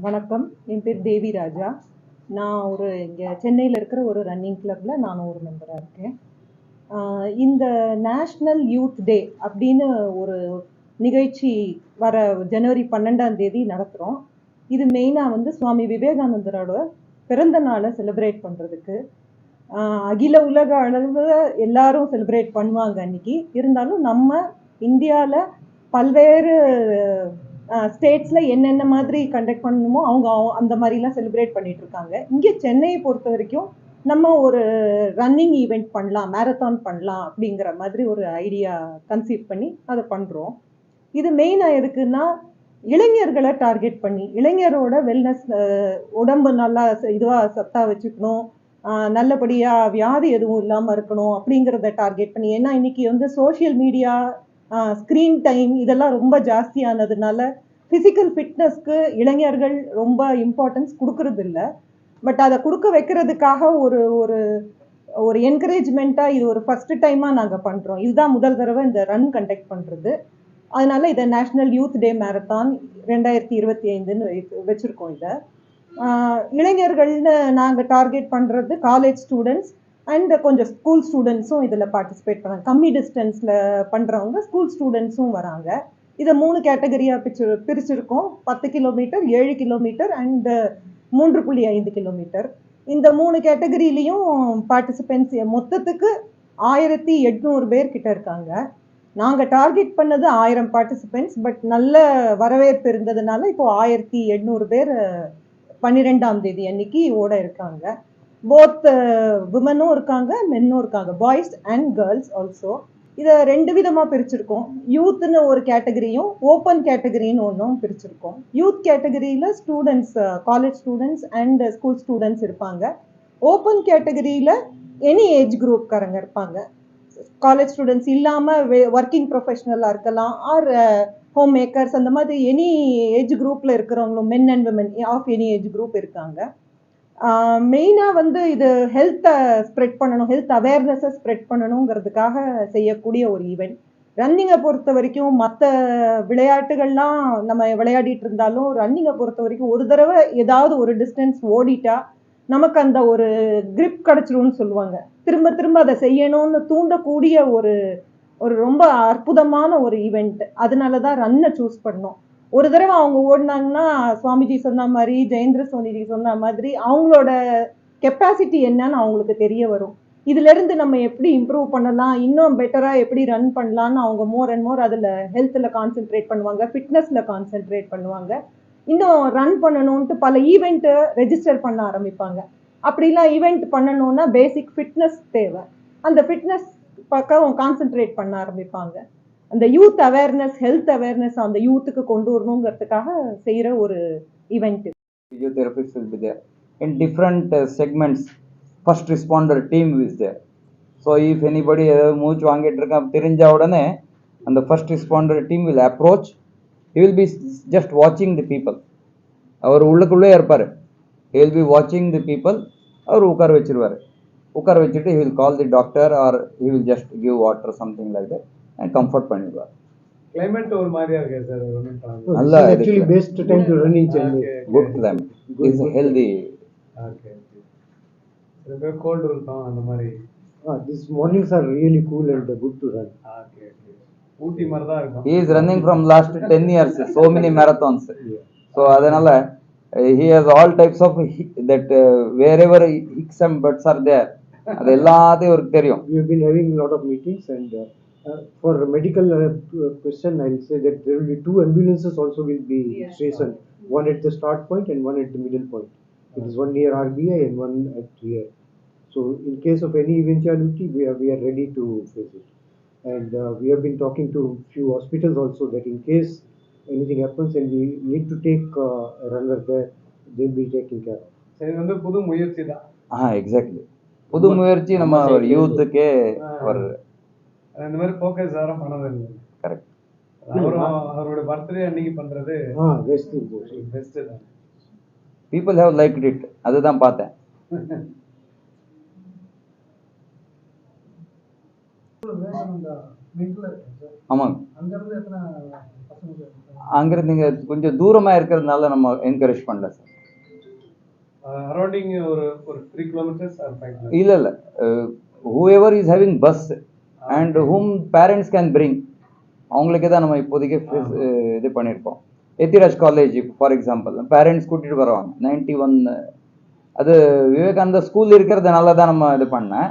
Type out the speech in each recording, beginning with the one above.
வணக்கம். என் பேர் தேவி ராஜா. நான் ஒரு இங்கே சென்னையில் இருக்கிற ஒரு ரன்னிங் கிளப்பில் நானும் ஒரு மெம்பராக இருக்கேன். ஆஹ் இந்த நேஷ்னல் யூத் டே அப்படின்னு ஒரு நிகழ்ச்சி வர ஜனவரி பன்னெண்டாம் தேதி நடத்துகிறோம் இது மெயினாக வந்து சுவாமி விவேகானந்தரோட பிறந்த நாளை செலிப்ரேட் பண்ணுறதுக்கு அகில உலக அளவில் எல்லாரும் செலிப்ரேட் பண்ணுவாங்க அன்னைக்கு. இருந்தாலும் நம்ம இந்தியாவில் பல்வேறு ஸ்டேட்ஸில் என்னென்ன மாதிரி கண்டக்ட் பண்ணணுமோ அவங்க அந்த மாதிரிலாம் செலிப்ரேட் பண்ணிட்டு இருக்காங்க. இங்கே சென்னையை பொறுத்த வரைக்கும் நம்ம ஒரு ரன்னிங் ஈவெண்ட் பண்ணலாம் மேரத்தான் பண்ணலாம் அப்படிங்கிற மாதிரி ஒரு ஐடியா கன்சீவ் பண்ணி அதை பண்ணுறோம் இது மெயினாக எதுக்குன்னா இளைஞர்களை டார்கெட் பண்ணி இளைஞரோட வெல்னஸ் உடம்பு நல்லா இதுவாக சத்தாக வச்சுக்கணும். நல்லபடியாக வியாதி எதுவும் இல்லாமல் இருக்கணும் அப்படிங்கிறத டார்கெட் பண்ணி. ஏன்னா இன்னைக்கு வந்து சோஷியல் மீடியா ஸ்க்ரீன் டைம் இதெல்லாம் ரொம்ப ஜாஸ்தியானதுனால ஃபிசிக்கல் ஃபிட்னஸ்க்கு இளைஞர்கள் ரொம்ப இம்பார்ட்டன்ஸ் கொடுக்கறது இல்லை பட் அதை கொடுக்க வைக்கிறதுக்காக ஒரு ஒரு ஒரு என்கரேஜ்மெண்ட்டாக இது ஒரு ஃபஸ்ட்டு டைமாக நாங்கள் பண்ணுறோம் இதுதான் முதல் தடவை இந்த ரன் கண்டக்ட் பண்ணுறது அதனால இதை நேஷ்னல் யூத் டே மேரத்தான் ரெண்டாயிரத்தி இருபத்தி ஐந்துன்னு வச்சுருக்கோம் இதை. இளைஞர்கள்னு நாங்கள் டார்கெட் பண்ணுறது காலேஜ் ஸ்டூடெண்ட்ஸ் அண்ட் கொஞ்சம் ஸ்கூல் ஸ்டூடெண்ட்ஸும் இதில் பார்ட்டிசிபேட் பண்ணாங்க. கம்மி டிஸ்டன்ஸில் பண்ணுறவங்க ஸ்கூல் ஸ்டூடெண்ட்ஸும் வராங்க. இதை மூணு கேட்டகரியாக பிரிச்சு பிரிச்சிருக்கோம். பத்து கிலோமீட்டர் ஏழு கிலோமீட்டர் அண்ட் மூன்று புள்ளி ஐந்து கிலோமீட்டர் இந்த மூணு கேட்டகரியிலையும் பார்ட்டிசிபென்ட்ஸ் மொத்தத்துக்கு ஆயிரத்தி எட்நூறு பேர் கிட்ட இருக்காங்க. நாங்கள் டார்கெட் பண்ணது ஆயிரம் பார்ட்டிசிபென்ட்ஸ் பட் நல்ல வரவேற்பு இருந்ததுனால இப்போ ஆயிரத்தி எட்நூறு பேர் பன்னிரெண்டாம் தேதி அன்னைக்கு ஓட இருக்காங்க. போத் விமனும் uh, இருக்காங்க மென்னும் இருக்காங்க. பாய்ஸ் அண்ட் கேர்ள்ஸ் ஆல்சோ இதை ரெண்டு விதமாக பிரிச்சிருக்கோம். யூத்னு ஒரு கேட்டகரியும் ஓப்பன் கேட்டகரின்னு ஒன்றும் பிரிச்சிருக்கோம். யூத் கேட்டகரியில் students college students and school students இருப்பாங்க. ஓப்பன் கேட்டகரியில் எனி ஏஜ் குரூப்காரங்க இருப்பாங்க. காலேஜ் ஸ்டூடெண்ட்ஸ் இல்லாமல் ஒர்க்கிங் ப்ரொஃபஷனலாக இருக்கலாம் ஆர் ஹோம் மேக்கர்ஸ் அந்த மாதிரி எனி ஏஜ் குரூப்பில் இருக்கிறவங்களும் men and women of any age group இருக்காங்க. மெயினாக வந்து இது ஹெல்த்தை ஸ்ப்ரெட் பண்ணணும் ஹெல்த் அவேர்னஸை ஸ்ப்ரெட் பண்ணணுங்கிறதுக்காக செய்யக்கூடிய ஒரு ஈவெண்ட் ரன்னிங்கை பொறுத்த வரைக்கும் மற்ற விளையாட்டுகள்லாம் நம்ம விளையாடிட்டு இருந்தாலும் ரன்னிங்கை பொறுத்த வரைக்கும் ஒரு தடவை ஏதாவது ஒரு டிஸ்டன்ஸ் ஓடிட்டா நமக்கு அந்த ஒரு கிரிப் கிடச்சிரும்னு சொல்லுவாங்க. திரும்ப திரும்ப அதை செய்யணும்னு தூண்டக்கூடிய ஒரு ஒரு ரொம்ப அற்புதமான ஒரு ஈவெண்ட் அதனால தான் ரன்னை சூஸ் பண்ணோம். ஒரு தடவை அவங்க ஓடினாங்கன்னா சுவாமிஜி சொன்ன மாதிரி ஜெயேந்திர சோனிஜி சொன்ன மாதிரி அவங்களோட கெப்பாசிட்டி என்னன்னு அவங்களுக்கு தெரிய வரும். இதுலேருந்து நம்ம எப்படி இம்ப்ரூவ் பண்ணலாம் இன்னும் பெட்டராக எப்படி ரன் பண்ணலான்னு அவங்க மோர் அண்ட் மோர் அதில் ஹெல்த்தில் கான்சென்ட்ரேட் பண்ணுவாங்க ஃபிட்னஸில் கான்சென்ட்ரேட் பண்ணுவாங்க. இன்னும் ரன் பண்ணணும்ன்ட்டு பல ஈவெண்ட்டை ரெஜிஸ்டர் பண்ண ஆரம்பிப்பாங்க. அப்படிலாம் ஈவெண்ட் பண்ணணும்னா பேசிக் ஃபிட்னஸ் தேவை. அந்த ஃபிட்னஸ் பக்கம் கான்சென்ட்ரேட் பண்ண ஆரம்பிப்பாங்க. அந்த யூத் அவேர்னஸ் ஹெல்த் அவேர்னஸ் அந்த யூத்துக்கு கொண்டு வரணுங்கிறதுக்காக செய்கிற ஒரு event physiotherapist will be in different segments first responder team is there so if anybody ஏதாவது மூச்சு வாங்கிட்டு இருக்கான் தெரிஞ்ச உடனே அந்த first responder team will approach will be just வாட்சிங் தி பீப்புள் அவர் உள்ளுக்குள்ளே இருப்பார் வில் பி வாட்சிங் தி பீப்புள் அவர் உட்கார வச்சிருவார் உட்கார வச்சுட்டு he will call the doctor or he will just give water something like that and comfort பண்ணிடுவார் கிளைமேட் ஒரு மாதிரியா இருக்கே சார் ரன்னிங் பண்ணலாம் So Allah this is actually educated. best time to run in Chennai. good to them. It's a healthy. Okay சில பேர் gold இருக்கும் அந்த மாதிரி Ah, these mornings are really cool and uh, good to run. Okay okay Ooty மாதிரி தான் இருக்கும் He is running from last 10 years, so many marathons. Yeah. So அதனால uh, he has all types of hi- that uh, wherever hicks and buts are there, அது எல்லாத்தையும் அவருக்கு தெரியும். We have been having a lot of meetings and uh, uh, for a medical uh, question, I'll say that there will be two ambulances also will be stationed. One at the start point and one at the middle point. It is one near RBI and one at here. So in case of any eventuality, we are, we are ready to face it. And uh, we have been talking to few hospitals also that in case anything happens and we need to take uh, a runner there, they'll be taken care of. சரி இது வந்து புது முயற்சி தான் ஆ exactly புது முயற்சி நம்ம ஒரு யூத்துக்கே ஒரு இந்த மாதிரி ஃபோக்கஸ் யாரும் பண்ணதில்லை கரெக்ட் அவரும் அவரோட பர்த்டே அன்னைக்கு பண்றது important. பெஸ்ட் தான். பீப்புள் ஹேவ் லைக் இட் அதுதான் பார்த்தேன். ஆமாங்க அங்கேருந்து நீங்க கொஞ்சம் தூரமா இருக்கிறதுனால நம்ம என்கரேஜ் பண்ணல சார் அரௌண்டிங் ஒரு ஒரு த்ரீ கிலோமீட்டர்ஸ் இல்ல இல்ல. Whoever is having bus and whom parents can bring அவங்களுக்கே தான் நம்ம இப்போதைக்கு இது பண்ணியிருக்கோம். Ethiraj college for example parents கூட்டிட்டு வருவாங்க. நைன்டி ஒன் அது விவேகானந்தா ஸ்கூல் இருக்கிறதுனால தான் நம்ம இது பண்ணேன்.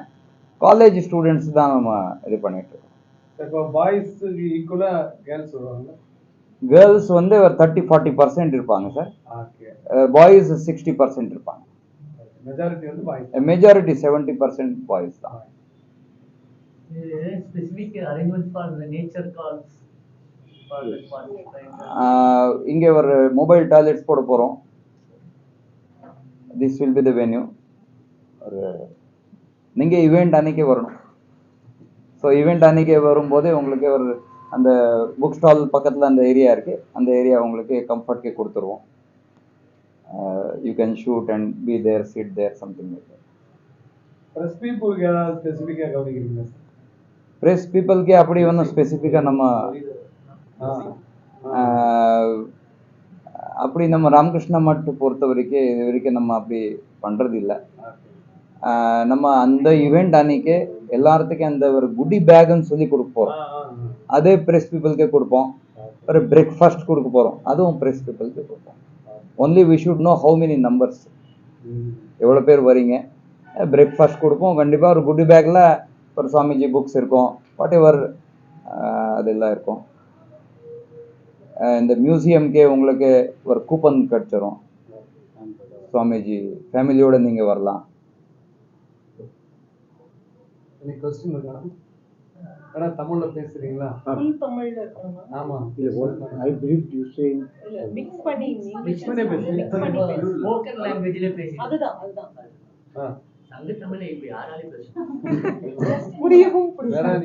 காலேஜ் ஸ்டூடெண்ட்ஸ் தான் நம்ம இது பண்ணிட்டு இருக்கோம். இப்போ ஈக்குவலாக கேர்ள்ஸ் வந்து ஒரு தேர்ட்டி ஃபார்ட்டி பர்சன்ட் இருப்பாங்க சார் பாய்ஸ் சிக்ஸ்டி பர்சன்ட் இருப்பாங்க. Boys majority seventy percent boys தான். இங்கே ஒரு மொபைல் டாய்லெட்ஸ் போட போகிறோம் this will be the venue ஒரு நீங்கள் இவெண்ட் அன்னைக்கே வரணும். ஸோ ஈவெண்ட் அன்னைக்கே வரும்போது உங்களுக்கு ஒரு அந்த புக் ஸ்டால் பக்கத்தில் அந்த ஏரியா இருக்குது அந்த ஏரியா உங்களுக்கு கம்ஃபர்ட்கே கொடுத்துருவோம். You can shoot and be there sit there something like press பீப்புளுக்கு ஏதாவது ஸ்பெசிஃபிக்காக கவனிக்கிறீங்களா ப்ரெஸ் பீப்புளுக்கே அப்படி ஒன்றும் ஸ்பெசிஃபிக்காக நம்ம அப்படி நம்ம ராமகிருஷ்ண மட்டு பொறுத்த வரைக்கும் இது வரைக்கும் நம்ம அப்படி பண்றது இல்ல நம்ம அந்த ஈவெண்ட் அன்னைக்கு எல்லாத்துக்கும் அந்த ஒரு குடி பேக்னு சொல்லி கொடுக்க ஆ. அதே ப்ரெஸ் பீப்புளுக்கே கொடுப்போம். ஒரு பிரேக்ஃபாஸ்ட் கொடுக்க போறோம். அதுவும் ப்ரெஸ் பீப்புளுக்கு கொடுப்போம். Only we should know how many numbers. எவ்வளோ பேர் வரீங்க பிரேக்ஃபாஸ்ட் கொடுப்போம். கண்டிப்பாக ஒரு குடி பேக்கில் ஒரு சுவாமிஜி புக்ஸ் இருக்கும். வாட் எவர் அதெல்லாம் இருக்கும். இந்த மியூசியம்க்கே உங்களுக்கு ஒரு கூப்பன் கிடச்சிரும். சுவாமிஜி ஃபேமிலியோட நீங்கள் வரலாம். ஏன்னா தமிழ்ல பேசுறீங்களா? ஃபுல் தமிழ்ல இருக்கணுமா? ஆமா. Yeah, what I believe you saying இல்ல மிக்ஸ் பண்ணி Mix பண்ணி பேசு. மிக்ஸ் பண்ணி பேசு. Spoken language ல பேசி. அதுதான் அதுதான். ஆ. சங்க தமிழ்ல இப்ப யாராலையும் பேச புரியவும் புரியும் வேற